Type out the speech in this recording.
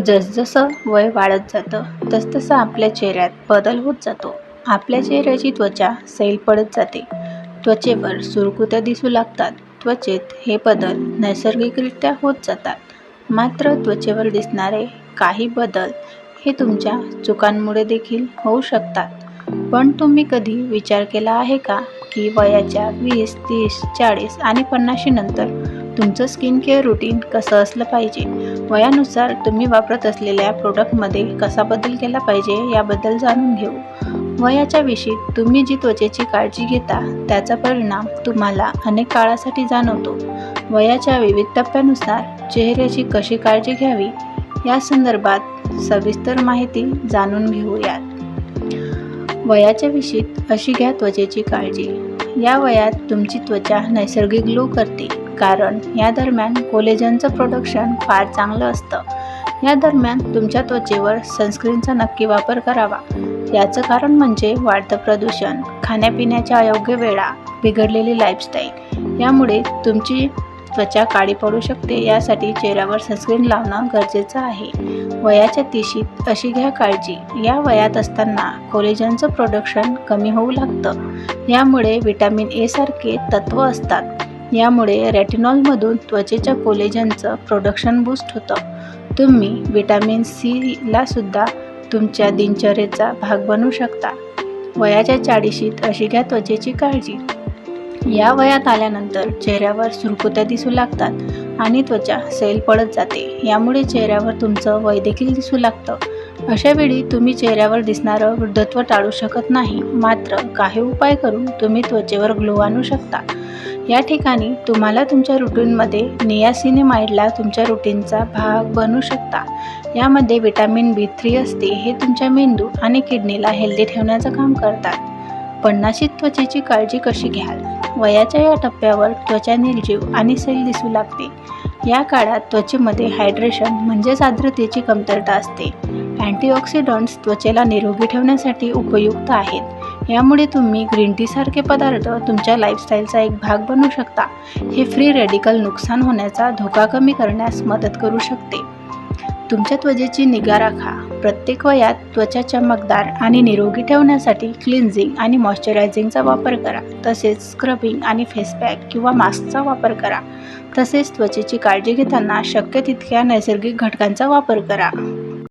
जसजसं वय वाढत जातं तसतसं आपल्या चेहऱ्यात बदल होत जातो. आपल्या चेहऱ्याची त्वचा सैल पडत जाते. त्वचेवर सुरकुत्या दिसू लागतात. त्वचेत हे बदल नैसर्गिकरित्या होत जातात. मात्र त्वचेवर दिसणारे काही बदल हे तुमच्या चुकांमुळे देखील होऊ शकतात. पण तुम्ही कधी विचार केला आहे का की वयाच्या वीस तीस चाळीस आणि पन्नाशीनंतर तुमचं स्किन केअर रुटीन कसं असलं पाहिजे? वयानुसार तुम्ही वापरत असलेल्या प्रोडक्टमध्ये कसा बदल केला पाहिजे याबद्दल जाणून घेऊ. वयाच्या विशीत तुम्ही जी त्वचेची काळजी घेता त्याचा परिणाम तुम्हाला अनेक काळासाठी जाणवतो. वयाच्या विविध टप्प्यानुसार चेहऱ्याची कशी काळजी घ्यावी या संदर्भात सविस्तर माहिती जाणून घेऊयात. वयाच्या विषयी अशी घ्या त्वचेची काळजी. या वयात तुमची त्वचा नैसर्गिक ग्लो करते. कारण या दरम्यान कोलेजनचं प्रोडक्शन फार चांगलं असतं. या दरम्यान तुमच्या त्वचेवर सनस्क्रीनचा नक्की वापर करावा. याचं कारण म्हणजे वाढतं प्रदूषण खाण्यापिण्याच्या अयोग्य वेळा बिघडलेली लाईफस्टाईल यामुळे तुमची त्वचा काळी पडू शकते यासाठी चेहऱ्यावर सनस्क्रीन लावणं गरजेचं आहे. वयाच्या तिशीत अशी घ्या काळजी. या वयात असताना कोलेजनचं प्रोडक्शन कमी होऊ लागतं. यामुळे व्हिटॅमिन ए सारखे तत्त्व असतात. यामुळे रॅटिनॉलमधून त्वचेच्या कोलेजनचं प्रोडक्शन बूस्ट होतं. तुम्ही विटॅमिन सीला सुद्धा तुमच्या दिनचर्येचा भाग बनवू शकता. वयाच्या चाळीशीत अशी घ्या त्वचेची काळजी. या वयात आल्यानंतर चेहऱ्यावर सुरकुत्या दिसू लागतात आणि त्वचा सैल पडत जाते. यामुळे चेहऱ्यावर तुमचं वय देखील दिसू लागतं. अशा वेळी तुम्ही चेहऱ्यावर दिसणारं वृद्धत्व टाळू शकत नाही. मात्र काही उपाय करून तुम्ही त्वचेवर ग्लो आणू शकता. या ठिकाणी तुम्हाला तुमच्या रुटीनमध्ये नियासिनेमाइडला तुमच्या रुटीनचा भाग बनू शकता. यामध्ये विटॅमिन बी थ्री असते हे तुमच्या मेंदू आणि किडनीला हेल्दी ठेवण्याचं काम करतात. पन्नाशी त्वचेची काळजी कशी घ्याल? वयाच्या या टप्प्यावर त्वचा निर्जीव आणि सैल दिसू लागते. या काळात त्वचेमध्ये हायड्रेशन म्हणजेच आर्द्रतेची कमतरता असते. अँटीऑक्सिडंट्स त्वचेला निरोगी ठेवण्यासाठी उपयुक्त आहेत. यामुळे तुम्ही ग्रीन टीसारखे पदार्थ तुमच्या लाईफस्टाईलचा एक भाग बनवू शकता. हे फ्री रेडिकल नुकसान होण्याचा धोका कमी करण्यास मदत करू शकते. तुमच्या त्वचेची निगा राखा. प्रत्येक वयात त्वचा चमकदार आणि निरोगी ठेवण्यासाठी क्लिन्झिंग आणि मॉइश्चरायझिंगचा वापर करा. तसेच स्क्रबिंग आणि फेस पॅक किंवा मास्कचा वापर करा. तसेच त्वचेची काळजी घेताना शक्य तितक्या नैसर्गिक घटकांचा वापर करा.